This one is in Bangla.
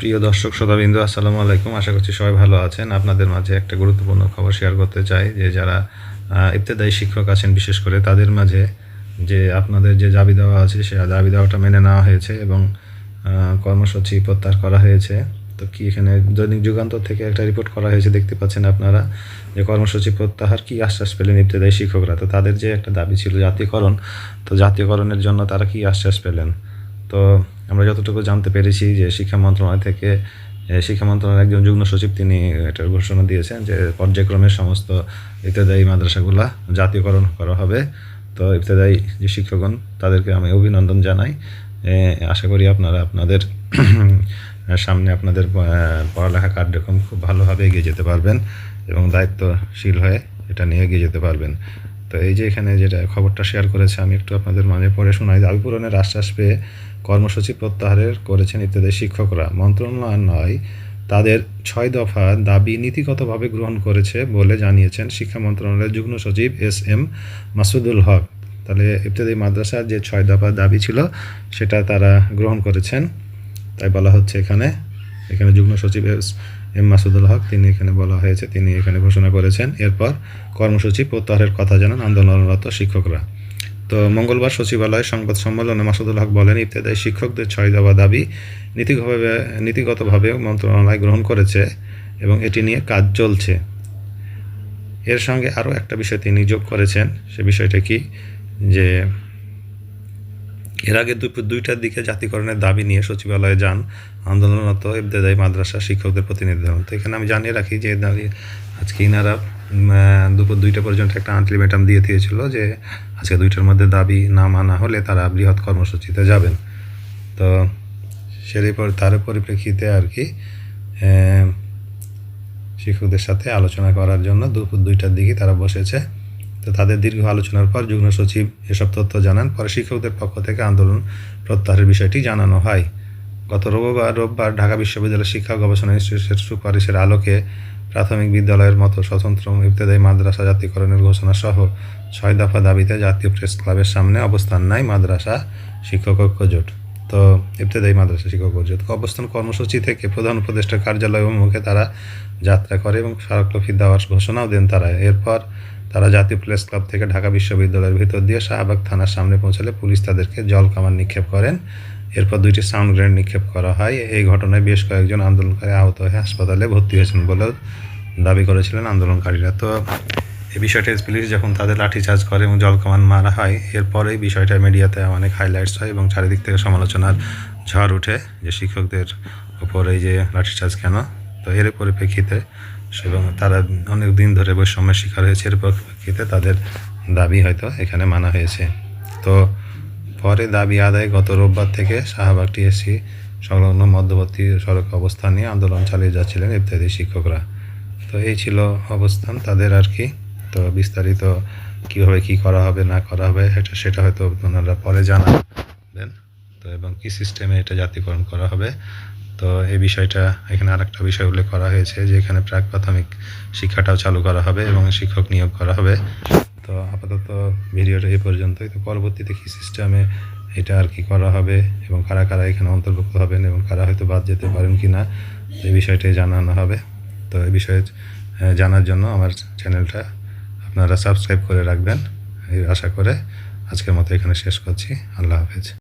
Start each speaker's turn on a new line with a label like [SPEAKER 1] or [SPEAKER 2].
[SPEAKER 1] প্রিয় দর্শক শ্রোতাবৃন্দ, আসসালামু আলাইকুম। আশা করছি সবাই ভালো আছেন। আপনাদের মাঝে একটা গুরুত্বপূর্ণ খবর শেয়ার করতে চাই, যে যারা ইবতেদায়ী শিক্ষক আছেন বিশেষ করে, তাদের মাঝে যে আপনাদের যে দাবি দেওয়া আছে, সে দাবি দেওয়াটা মেনে নেওয়া হয়েছে এবং কর্মসূচি প্রত্যাহার করা হয়েছে। তো কি এখানে দৈনিক যুগান্তর থেকে একটা রিপোর্ট করা হয়েছে দেখতে পাচ্ছেন আপনারা, যে কর্মসূচি প্রত্যাহার কি আশ্বাস পেলেন ইবতেদায়ী শিক্ষকরা? তো তাদের যে একটা দাবি ছিল জাতীয়করণ, তো জাতীয়করণের জন্য তারা কি আশ্বাস পেলেন? তো আমরা যতটুকু জানতে পেরেছি যে শিক্ষা মন্ত্রণালয় থেকে শিক্ষা মন্ত্রণালয়ের একজন যুগ্ম সচিব তিনি এটার ঘোষণা দিয়েছেন যে পর্যায়ক্রমে সমস্ত ইত্যাদায়ী মাদ্রাসাগুলা জাতীয়করণ করা হবে। তো ইত্যাদায়ী যে শিক্ষকগণ, তাদেরকে আমি অভিনন্দন জানাই। আশা করি আপনারা আপনাদের সামনে আপনাদের পড়ালেখা কার্যক্রম খুব ভালোভাবে এগিয়ে যেতে পারবেন এবং দায়িত্বশীল হয়ে এটা নিয়ে এগিয়ে যেতে পারবেন। তো এই যে এখানে যেটা খবরটা শেয়ার করেছে, আমি একটু আপনাদের মাঝে পড়ে শোনাই। দাবি পূরণের আশ্বাস পেয়ে কর্মসূচি প্রত্যাহারের করেছেন ইত্যাদি শিক্ষকরা। মন্ত্রণালয় নয়, তাদের ছয় দফা দাবি নীতিগতভাবে গ্রহণ করেছে বলে জানিয়েছেন শিক্ষা মন্ত্রণালয়ের যুগ্ম সচিব এস এম মাসুদুল হক। তাহলে ইত্যাদি মাদ্রাসার যে ছয় দফা দাবি ছিল, সেটা তারা গ্রহণ করেছেন। তাই বলা হচ্ছে এখানে এখানে যুগ্ম সচিব এম মাসুদুল হক, তিনি এখানে বলা হয়েছে, তিনি এখানে ঘোষণা করেছেন। এরপর কর্মসূচি প্রত্যাহারের কথা জানান আন্দোলনরত শিক্ষকরা। তো মঙ্গলবার সচিবালয়ে সংবাদ সম্মেলনে মাসুদুল হক বলেন ইত্যাদি শিক্ষকদের ছয় দফা দাবি নীতিগতভাবে নীতিগতভাবে মন্ত্রণালয় গ্রহণ করেছে এবং এটি নিয়ে কাজ চলছে। এর সঙ্গে আরও একটা বিষয় তিনি যোগ করেছেন, সে বিষয়টা কি? যে এর আগে দুপুর দুইটার দিকে জাতিকরণের দাবি নিয়ে সচিবালয়ে যান আন্দোলনরত ইবতেদায়ী মাদ্রাসা শিক্ষকদের প্রতিনিধি দল তো এখানে আমি জানিয়ে রাখি যে আজকে ইনারা দুপুর দুইটা পর্যন্ত একটা আলটিমেটাম দিয়ে দিয়েছিল যে আজকে দুইটার মধ্যে দাবি না মানা হলে তারা বৃহৎ কর্মসূচিতে যাবেন। তো সেই পর তার পরিপ্রেক্ষিতে আর কি শিক্ষকদের সাথে আলোচনা করার জন্য দুপুর দুইটার দিকে তারা বসেছে। তো তাদের দীর্ঘ আলোচনার পর যুগ্ম সচিব এসব তথ্য জানান। পরে শিক্ষকদের পক্ষ থেকে আন্দোলন প্রত্যাহারের বিষয়টি জানানো হয়। গত রোববার রোববার ঢাকা বিশ্ববিদ্যালয় শিক্ষা গবেষণা ইনস্টিটিউটের সুপারিশের আলোকে প্রাথমিক বিদ্যালয়ের মতো স্বতন্ত্র ইবতেদায়ী মাদ্রাসা জাতীয়করণের ঘোষণা সহ ছয় দফা দাবিতে জাতীয় প্রেস ক্লাবের সামনে অবস্থান নেয় মাদ্রাসা শিক্ষক ঐক্য জোট। তো ইবতেদায়ী মাদ্রাসা শিক্ষক জোট। অবস্থান কর্মসূচি থেকে প্রধান উপদেষ্টা কার্যালয় অভিমুখে তারা যাত্রা করে এবং স্মারকলিপি দেওয়ার ঘোষণাও দেন তারা। এরপর তারা জাতীয় প্রেস ক্লাব থেকে ঢাকা বিশ্ববিদ্যালয়ের ভিতর দিয়ে শাহবাগ থানার সামনে পৌঁছালে পুলিশ তাদেরকে জল কামান নিক্ষেপ করেন। এরপর দুইটি সাউন্ড গ্রেনেড নিক্ষেপ করা হয়। এই ঘটনায় বেশ কয়েকজন আন্দোলনকারী আহত হয়ে হাসপাতালে ভর্তি হয়েছেন বলেও দাবি করেছিলেন আন্দোলনকারীরা। তো এই বিষয়টা পুলিশ যখন তাদের লাঠিচার্জ করে এবং জল কামান মারা হয় এরপরেই বিষয়টা মিডিয়াতে অনেক হাইলাইটস হয় এবং চারিদিক থেকে সমালোচনার ঝড় উঠে যে শিক্ষকদের উপর এই যে লাঠিচার্জ কেন? তো এর পরিপ্রেক্ষিতে এবং তারা অনেক দিন ধরে বৈষম্যের শিকার হয়েছে এর পরিপ্রেক্ষিতে তাদের দাবি হয়তো এখানে মানা হয়েছে। তো পরে দাবি আদায় গত রোববার থেকে শাহবাগ টিএসসি সংলগ্ন মধ্যবর্তী সড়ক অবস্থান নিয়ে আন্দোলন চালিয়ে যাচ্ছিলেন ইত্যাদি শিক্ষকরা। তো এই ছিল অবস্থান তাদের আর কি। তো বিস্তারিত কীভাবে কী করা হবে, না করা হবে, এটা সেটা হয়তো ওনারা পরে জানাবেন। তো এবং কী সিস্টেমে এটা জাতিকরণ করা হবে। তো এই বিষয়টা এখানে আরেকটা বিষয় উল্লেখ করা হয়েছে যে এখানে প্রাক প্রাথমিক শিক্ষাটাও চালু করা হবে এবং শিক্ষক নিয়োগ করা হবে। তো আপাতত ভিডিওটা এই পর্যন্তই। তো পরবর্তীতে কী সিস্টেমে এটা আর কি করা হবে এবং কারা কারা এখানে অন্তর্ভুক্ত হবেন এবং কারা হয়তো বাদ যেতে পারেন কি না এই বিষয়টাই জানানো হবে। তো এই বিষয়ে জানার জন্য আমার চ্যানেলটা আপনারা সাবস্ক্রাইব করে রাখবেন। এই আশা করে আজকের মতো এখানে শেষ করছি। আল্লাহ হাফেজ।